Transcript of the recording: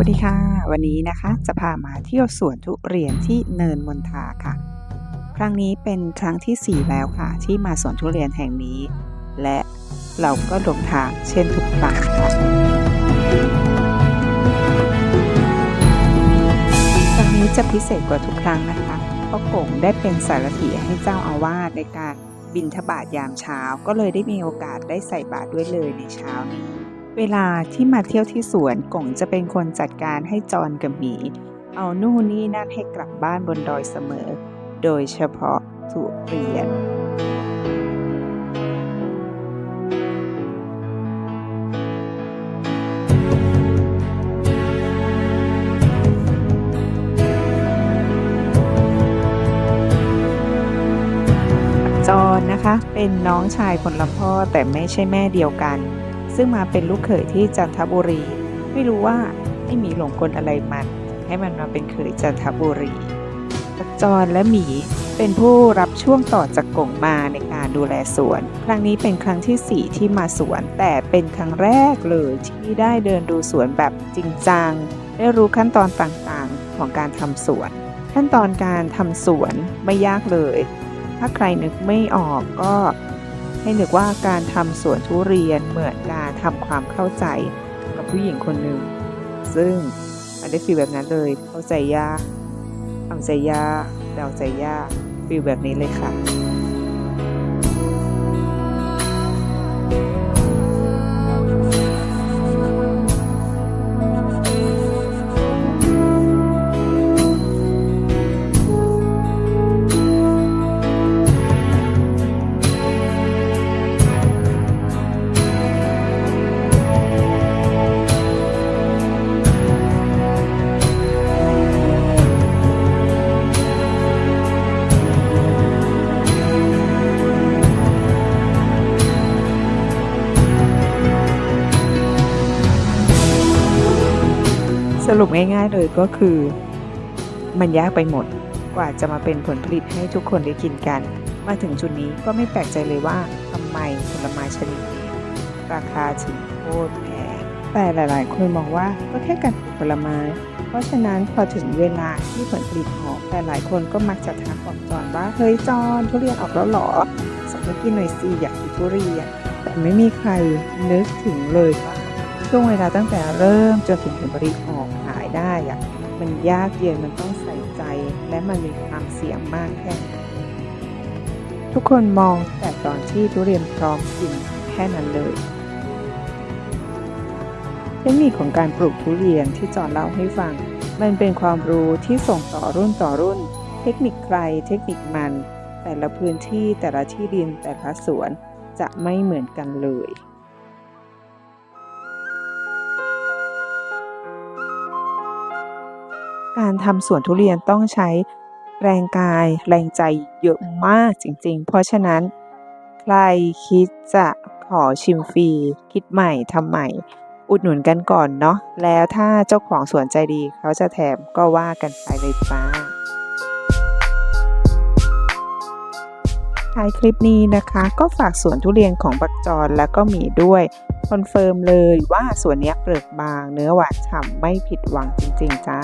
วัสดีค่ะ วันนี้นะคะจะพามาเที่ยวสวนทุเรียนที่เนินมนทาค่ะ ครั้งนี้เป็นครั้งที่ 4 แล้วค่ะ ที่มาสวนทุเรียนแห่งนี้ และเราก็หลงทางเช่นทุกครั้งค่ะครั้งนี้จะพิเศษกว่าทุกครั้งนะคะเพราะกงได้เป็นสารถีให้เจ้าอาวาสในการบินทบาทยามเช้า ก็เลยได้มีโอกาสได้ใส่บาตรด้วยเลยในเช้านี้ เวลาที่มาเที่ยวที่สวนกงจะเป็นคนจัดการให้จอนกับหมี เอานู่นนี่นั่นให้กลับบ้านบนดอยเสมอ โดยเฉพาะทุเรียนจอนนะคะ เป็นน้องชายคนละพ่อแต่ไม่ใช่แม่เดียวกัน ซึ่งมาเป็นลูกเขยที่จันทบุรี ไม่รู้ว่าไอ้หมีหลงกลอะไรมัน ให้มันมาเป็นเขยจันทบุรีจอนและหมีเป็นผู้รับช่วงต่อจากกงมาในการดูแลสวน ครั้งนี้เป็นครั้งที่ 4 ที่มาสวน แต่เป็นครั้งแรกเลยที่ได้เดินดูสวนแบบจริงจัง ได้รู้ขั้นตอนต่างๆของการทำสวน ขั้นตอนการทำสวนไม่ยากเลย ถ้าใครนึกไม่ออกก็ ให้นึกว่าการทำสวนทุเรียนเหมือนการทำความเข้าใจกับผู้หญิงคนหนึ่ง ซึ่งมันได้ฟีลแบบนั้นเลยเข้าใจยากทำใจยากเดาใจยากฟีลแบบนี้เลยค่ะ สรุปง่ายๆเลยก็คือ มันยากไปหมดกว่าจะมาเป็นผลผลิตให้ทุกคนได้กินกัน มาถึงจุดนี้ก็ไม่แปลกใจเลยว่าทำไมผลไม้ชนิดนี้ราคาถึงโคตรแพงแต่หลายๆ คนมองว่าก็แค่การปลูกผลไม้ เพราะฉะนั้นพอถึงเวลาที่ผลผลิตออกแต่หลายคนก็มักจะทักบอกจอนว่าเฮ้ยจอนทุเรียนออกแล้วหรอส่งให้กินหน่อยสิอยากกินทุเรียนแต่ไม่มีใครนึกถึงเลยว่าช่วงเวลาตั้งแต่เริ่มจนถึงผลผลิตออก ได้อะมันยากเย็นมันต้องใส่ใจ และมันมีความเสี่ยงมากแค่ไหนทุกคนมองแต่ตอนที่ทุเรียนพร้อมกินแค่นั้นเลย เทคนิคของการปลูกทุเรียนที่จอนเล่าให้ฟัง มันเป็นความรู้ที่ส่งต่อรุ่นต่อรุ่น เทคนิคใครเทคนิคมัน แต่ละพื้นที่แต่ละที่ดินแต่ละสวนจะไม่เหมือนกันเลย การทำสวนทุเรียนต้องใช้แรงกาย แรงใจเยอะมากจริง ๆ เพราะฉะนั้น ใครคิดจะขอชิมฟรี คิดใหม่ทำใหม่ อุดหนุนกันก่อนเนาะแล้วถ้าเจ้าของสวนใจดีเขาจะแถมก็ว่ากันไปเลยจ้าท้ายคลิปนี้นะคะก็ฝากสวนทุเรียนของบักจรแล้วก็หมีด้วยคอนเฟิร์มเลยว่าสวนนี้เปลือกบางเนื้อหวานฉ่ำไม่ผิดหวังจริง ๆ จ้า